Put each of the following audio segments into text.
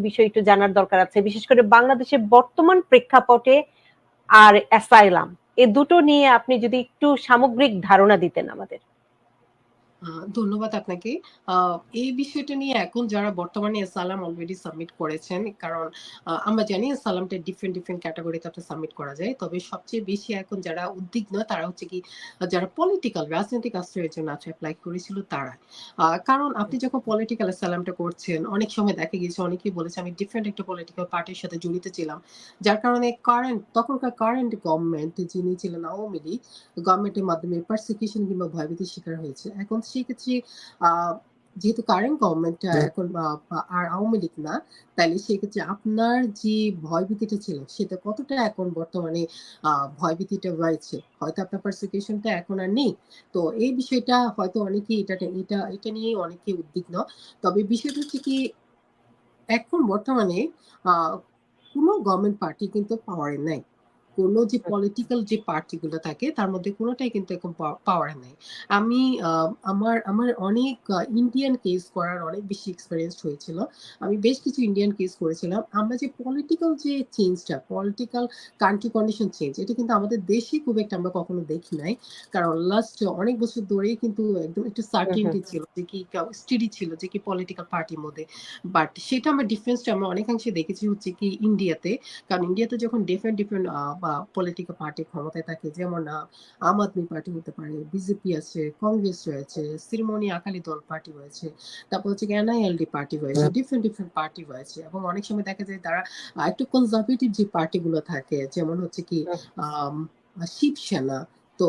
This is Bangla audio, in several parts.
বিষয় একটু জানার দরকার আছে। বিশেষ করে বাংলাদেশের বর্তমান প্রেক্ষাপটে আর অ্যাসাইলাম, এ দুটো নিয়ে আপনি যদি একটু সামগ্রিক ধারণা দিতেন আমাদের। ধন্যবাদ আপনাকে। এই বিষয়টা নিয়ে এখন যারা বর্তমানে সালাম অলরেডি সাবমিট করেছেন, কারণ আমরা জানি সালামটা ডিফারেন্ট ডিফারেন্ট ক্যাটাগরিতে আপনার সাবমিট করা যায়। তবে সবচেয়ে বেশি এখন যারা উদ্বিগ্ন, তারা হচ্ছে কি যারা পলিটিক্যাল রাজনৈতিক আশ্রয়ের জন্য আছে অ্যাপ্লাই করেছিল, তারা। কারণ আপনি যখন পলিটিক্যাল সালামটা করছেন, অনেক সময় দেখা গেছে অনেকেই বলেছে, আমি ডিফারেন্ট একটা পলিটিক্যাল পার্টির সাথে জড়িত ছিলাম। যার কারণে কারেন্ট তখনকার কারেন্ট গভর্নমেন্ট যিনি ছিলেন আওয়ামী লীগ গভর্নমেন্টের মাধ্যমে পারসিকিউশন কিংবা ভয়ভীতির শিকার হয়েছে। এখন সেক্ষেত্রে আহ, যেহেতু কারেন্ট গভর্নমেন্টটা এখন আর আওয়ামী লীগ না তাহলে সেক্ষেত্রে আপনার যে ভয়ভীতিটা ছিল সেটা কতটা এখন বর্তমানে ভয়ভীতিটা রয়েছে? হয়তো আপনার পারসিকিউশনটা এখন আর নেই। তো এই বিষয়টা হয়তো অনেকেই এটা এটা এটা নিয়ে অনেকে উদ্বিগ্ন। তবে বিষয়টা হচ্ছে কি এখন বর্তমানে আহ, কোনো গভর্নমেন্ট পার্টি কিন্তু পাওয়ারে নাই। কোনো যে পলিটিক্যাল যে পার্টিগুলো থাকে তার মধ্যে কোনোটাই কিন্তু এখন পাওয়ার নাই। আমি আমার আমার অনেক ইন্ডিয়ান কেস করার অনেক বেশি এক্সপিরিয়েন্স হয়েছিল। আমি বেশ কিছু ইন্ডিয়ান কেস করেছিলাম। আমরা যে পলিটিক্যাল যে চেঞ্জটা পলিটিক্যাল কান্ট্রি কন্ডিশন চেঞ্জ এটা কিন্তু আমাদের দেশে খুব একটা আমরা কখনো দেখি নাই। কারণ লাস্ট অনেক বছর ধরেই কিন্তু একদম একটু সার্টিনটি ছিল যে কি স্টেডি ছিল যে কি পলিটিক্যাল পার্টির মধ্যে। বাট সেটা আমরা ডিফারেন্সটা আমরা অনেকাংশে দেখেছি হচ্ছে কি ইন্ডিয়াতে কারণ ইন্ডিয়াতে যখন ডিফারেন্ট ডিফারেন্ট পলিটিক্যাল পার্টি ক্ষমতায় থাকে যেমন আম আদমি পার্টি হতে পারে বিজেপি আছে কংগ্রেস রয়েছে শ্রীমণি আকালি দল পার্টি রয়েছে তারপর হচ্ছে এনআইএলডি পার্টি রয়েছে ডিফারেন্ট ডিফারেন্ট পার্টি রয়েছে এবং অনেক সময় দেখা যায় তারা একটু কনজারভেটিভ যে পার্টিগুলো থাকে যেমন হচ্ছে কি আহ শিবসেনা তো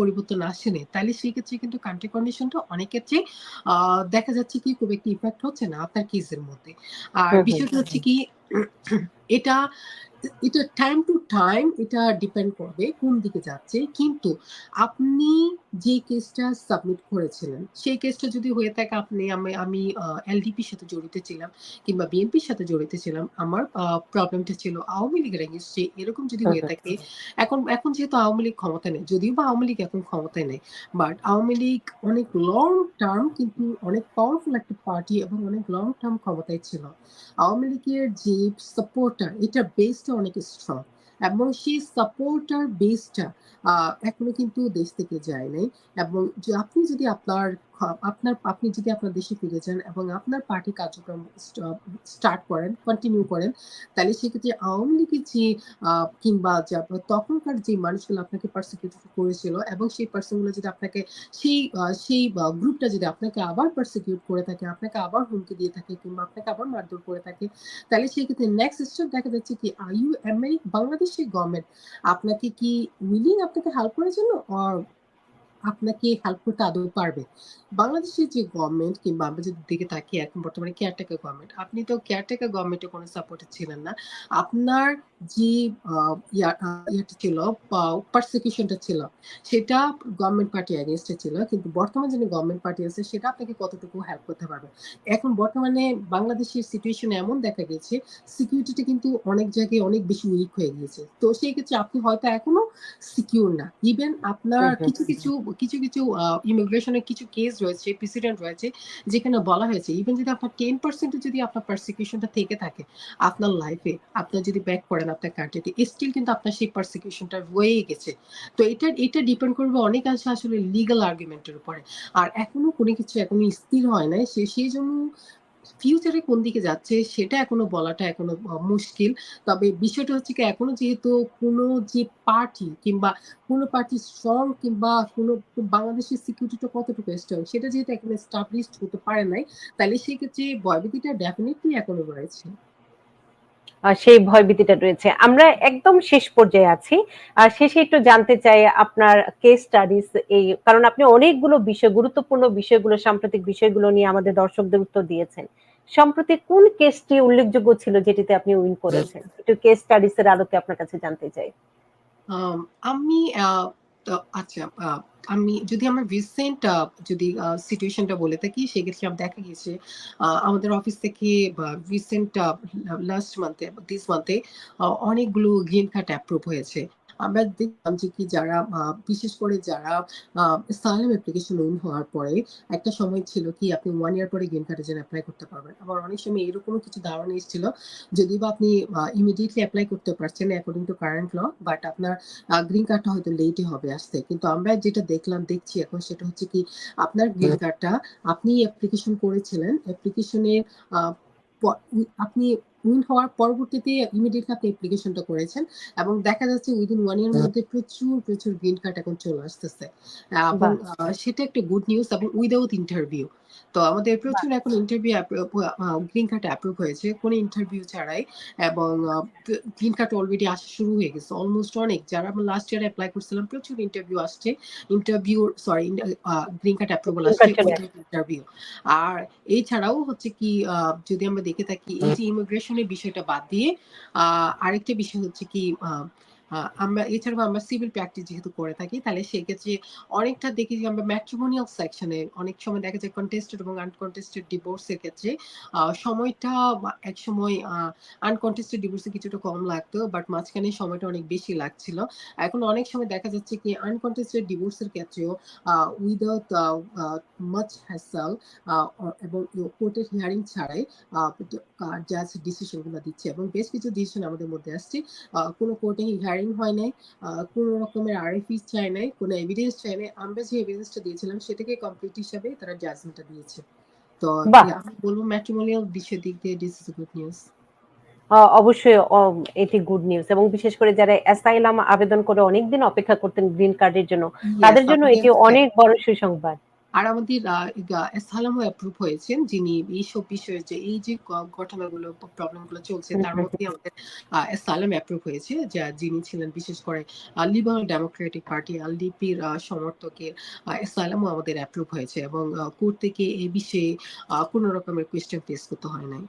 পরিবর্তন আসেনি তাহলে সেই ক্ষেত্রে কিন্তু কান্ট্রি কন্ডিশনটা অনেক ক্ষেত্রে আহ, দেখা যাচ্ছে কি খুব একটি ইফেক্ট হচ্ছে না আপনার কেসের মধ্যে। আর হুম, হুম, বিষয়টা হচ্ছে কি এটা এটা টাইম টু টাইম এটা ডিপেন্ড করবে কোন দিকে যাচ্ছে। কিন্তু আপনি যে কেসটা সাবমিট করেছিলেন সেই কেসটা যদি হয়ে থাকে আপনি আমি আমি এলডিপির সাথে জড়িত ছিলাম কিংবা বিএনপির সাথে জড়িত ছিলাম আমার প্রবলেমটা ছিল আওয়ামী লীগের এগেনস্টে এরকম যদি হয়ে থাকে এখন এখন যেহেতু আওয়ামী লীগ ক্ষমতা নেই যদিও বা আওয়ামী লীগ এখন ক্ষমতায় নেই বাট আওয়ামী লীগ অনেক লং টার্ম কিন্তু অনেক পাওয়ারফুল একটা পার্টি এবং অনেক লং টার্ম ক্ষমতায় ছিল। আওয়ামী লীগের যে সাপোর্টার এটা বেসটা অনেক স্ট্রং এবং সেই সাপোর্টার বেসটা এখনও কিন্তু দেশ থেকে যায় নাই। এবং আপনি যদি আপনার আপনার আপনি যদি আপনার দেশে ফিরে যান এবং আপনার পার্টি কার্যক্রম স্টার্ট করেন কন্টিনিউ করেন, তাহলে সেক্ষেত্রে আওয়ামী লীগের যে কিংবা তখনকার যে মানুষগুলো আপনাকে পার্সিকিউট করেছিল এবং সেই পার্সনগুলো যদি আপনাকে সেই সেই গ্রুপটা যদি আপনাকে আবার পার্সিকিউট করে থাকে, আপনাকে আবার হুমকি দিয়ে থাকে কিংবা আপনাকে আবার মারধর করে থাকে, তাহলে সেক্ষেত্রে নেক্সট স্টেপ দেখা যাচ্ছে কি আইউ আমেরিক বাংলাদেশের গভর্নমেন্ট আপনাকে কি উইলিং আপনাকে হেল্প করার জন্য? আর আপনাকে হেল্প করতে আদৌ পারবে। বাংলাদেশের যে গভর্নমেন্ট কিংবা আমরা যদি দিকে তাকি এখন বর্তমানে কেয়ারটেকার গভর্নমেন্ট আপনি তো কেয়ারটেকার গভর্নমেন্টে কোনো সাপোর্টে ছিলেন না। আপনার যে ইয়েটা ছিল পারসিকিউশনটা ছিল সেটা গভর্নমেন্ট পার্টি ছিল কিন্তু বর্তমান গভর্নমেন্ট পার্টি আছে সেটা আপনাকে কতটুকু হেল্প করতে পারবে? এখন বর্তমানে বাংলাদেশের সিচুয়েশন এমন দেখা গেছে সিকিউরিটিটা কিন্তু অনেক জায়গায় অনেক বেশি উইক হয়ে গিয়েছে। তো সেই ক্ষেত্রে আপনি হয়তো এখনও সিকিউর না। ইভেন আপনার হুম, হুম, কিছু কিছু কিছু কিছু ইমিগ্রেশনের কিছু কেস রয়েছে প্রেসিডেন্ট রয়েছে যেখানে বলা হয়েছে ইভেন যদি আপনার টেন পার্সেন্ট যদি আপনার পারসিকিউশনটা থেকে থাকে আপনার লাইফে আপনার যদি ব্যাক করেন আপনার কান্ট্রিতে স্টিল কিন্তু আপনার সেই পারসিকিউশনটা রয়ে গেছে তো এটা এটা ডিপেন্ড করবে আসলে লিগাল আর্গুমেন্টের উপরে আর এখনও কোনো কিছু এখনও স্থির হয় নাই সে সেই জন্য ফিউচারে কোন দিকে যাচ্ছে সেটা এখনও বলাটা এখনও মুশকিল। তবে বিষয়টা হচ্ছে কি এখনও যেহেতু কোনো যে পার্টি কিংবা কোনো পার্টি স্ট্রং কিংবা কোনো বাংলাদেশের সিকিউরিটিটা কতটুকু স্ট্রং সেটা যেহেতু এখনও হতে পারে নাই, তাইলে সেক্ষেত্রে ভয়ভীতিটা ডেফিনিটলি এখনও রয়েছে। সেই ভয়ভীতিটা রয়েছে। আমরা একদম শেষ পর্যায়ে আছি। শেষে একটু জানতে চাই আপনার কেস স্টাডিজ এই, কারণ আপনি অনেকগুলো বিষয়, গুরুত্বপূর্ণ বিষয়গুলো, সাম্প্রতিক বিষয়গুলো নিয়ে আমাদের দর্শকদের উত্তর দিয়েছেন। সম্প্রতি কোন কেসটি উল্লেখযোগ্য ছিল যেটিতে আপনি উইন করেছেন? একটু কেস স্টাডিজ এর আলোকে আপনার কাছে জানতে চাই। আমি তো আচ্ছা আমি যদি আমার রিসেন্ট যদি সিচুয়েশনটা বলে থাকি, সেক্ষেত্রে আম দেখা আ, আমাদের অফিস থেকে রিসেন্ট লাস্ট মান্থে দিস মান্থে অনেকগুলো গ্রিন কার্ড অ্যাপ্রুভ হয়েছে। আমরা দেখলাম যে কি যারা বিশেষ করে যারা আ সাইলাম অ্যাপ্লিকেশন উইন হওয়ার পরে একটা সময় ছিল কি আপনি ওয়ান ইয়ার পরে গ্রিন কার্ডের জন্য এপ্লাই করতে পারবেন। আবার অনেক সময় এরকমও কিছু ধারণা এসেছিল যদি বা আপনি ইমিডিয়েটলি অ্যাপ্লাই করতে পারছেন according to current law but আপনার গ্রিন কার্ডটা হয়তো লেটই হবে আসতে। কিন্তু আমরা যেটা দেখলাম দেখছি এখন সেটা হচ্ছে কি আপনার গ্রিন কার্ডটা আপনি অ্যাপ্লিকেশন করেছিলেন। অ্যাপ্লিকেশনের আপনি উইন হওয়ার পরবর্তীতে ইমিডিয়েটলি আপনি অ্যাপ্লিকেশনটা করেছেন এবং দেখা যাচ্ছে উইদিন ওয়ান ইয়ার মধ্যে প্রচুর, প্রচুর গ্রিন কার্ড এখন চলে আসতেছে। এবং সেটা একটা গুড নিউজ এবং উইথআউট ইন্টারভিউ। তো আমাদের প্রচুর এখন ইন্টারভিউ গ্রিন কার্ড অ্যাপ্রুভ হয়েছে। কোনো ইন্টারভিউ ছাড়াই এবং গ্রিন কার্ড অলরেডি আসা শুরু হয়ে গেছে। অলমোস্ট অনেক যারা আমরা লাস্ট ইয়ারে অ্যাপ্লাই করছিলাম প্রচুর ইন্টারভিউ আসছে। Interview sorry green card approval আসছে ইন্টারভিউ। আর এছাড়াও হচ্ছে কি যদি আমরা দেখে থাকি এই যে ইমিগ্রেশন এর বিষয়টা বাদ দিয়ে আরেকটা বিষয় হচ্ছে কি আমরা, এছাড়াও আমরা সিভিল প্র্যাকটিস যেহেতু করে থাকি, তাহলে সেক্ষেত্রে অনেকটা দেখি যে আমরা ম্যাট্রিমোনিয়াল সেকশন অনেক সময় দেখা যায় কনটেস্টেড এবং আনকনটেস্টেড ডিভোর্স এর ক্ষেত্রে সময়টা বা একসময় আ আনকনটেস্টেড ডিভোর্স কিছুটা কম লাগতো। বাট মাঝখানে সময়টা অনেক বেশি লাগছিল। এখন অনেক সময় দেখা যাচ্ছে কি আনকনটেস্টেড ডিভোর্স এর ক্ষেত্রেও আ মাচ হ্যাসেল এবং কোর্টের হিয়ারিং ছাড়াই জাজ ডিসিশনগুলা দিচ্ছে, এবং বেশ কিছু ডিসিশন আমাদের মধ্যে আসছে। কোন কোর্টে হিয়ারিং হয় নাই। কোন রকমের আরএফই চায় নাই, কোন এভিডেন্স চায় নাই। আমরা যে এভিডেন্সটা দিয়েছিলাম সেটাকে কমপ্লিট হিসাবে তারা জাজমেন্টটা দিয়েছে। তো! আমি বলব ম্যাট্রিমোনিয়াল বিষয়ের দিক দিয়ে দিস আ গুড নিউজ। অবশ্যই এটি গুড নিউজ এবং বিশেষ করে যারা অ্যাসাইলাম আবেদন করে অনেকদিন অপেক্ষা করতেন গ্রিন কার্ডের জন্য, তাদের জন্য এটি অনেক বড় সুসংবাদ। আর আমাদের গা অ্যাপ্রুভ হয়েছেন, যিনি এইসব বিষয়ে যে এই যে ঘটনাগুলো প্রবলেমগুলো চলছে, তার মধ্যে আমাদের অ্যাসাইলাম অ্যাপ্রুভ হয়েছে। যা যিনি ছিলেন বিশেষ করে লিবারেল ডেমোক্রেটিক পার্টি এলডিপির সমর্থকের, আ অ্যাসাইলামও আমাদের অ্যাপ্রুভ হয়েছে এবং কোর্ট থেকে এ বিষয়ে কোন রকমের কোয়েশ্চেন ফেস করতে হয় নাই।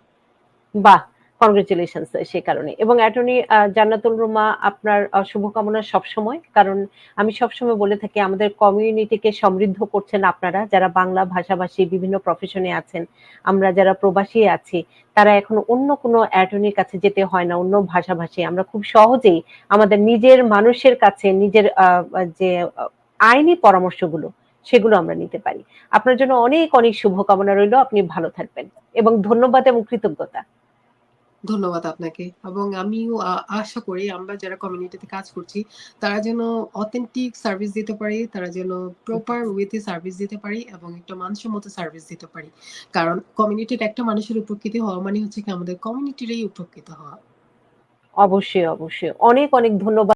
বাহ! কংগ্রাচুলেশনস সে কারণে। এবং অ্যাটর্নি জান্নাতুল রুমা আপনার শুভকামনা সবসময়। কারণ আমি সবসময় বলে থাকি আমাদের কমিউনিটিকে সমৃদ্ধ করছেন আপনারা যারা বাংলা ভাষাভাষী বিভিন্ন প্রফেশন আছেন। আমরা যারা প্রবাসী আছি তারা এখন অন্য কোনো অ্যাটর্নির কাছে যেতে হয় না, অন্য ভাষাভাষী। আমরা খুব সহজেই আমাদের নিজের মানুষের কাছে নিজের যে আইনি পরামর্শগুলো সেগুলো আমরা নিতে পারি। আপনার জন্য অনেক, অনেক শুভকামনা রইল। আপনি ভালো থাকবেন। এবং ধন্যবাদ এবং কৃতজ্ঞতা। ধন্যবাদ আপনাকে। এবং আমিও আশা করি আমরা যারা কমিউনিটিতে কাজ করছি তারা যেন অথেন্টিক সার্ভিস দিতে পারি, তারা যেন প্রপার ওয়েতে সার্ভিস দিতে পারি এবং একটা মানসম্মত সার্ভিস দিতে পারি। কারণ কমিউনিটির একটা মানুষের উপকৃত হওয়া মানে হচ্ছে কি আমাদের কমিউনিটিরই উপকৃত হওয়া। অবশ্যই, অবশ্যই। অনেক, অনেক ধন্যবাদ।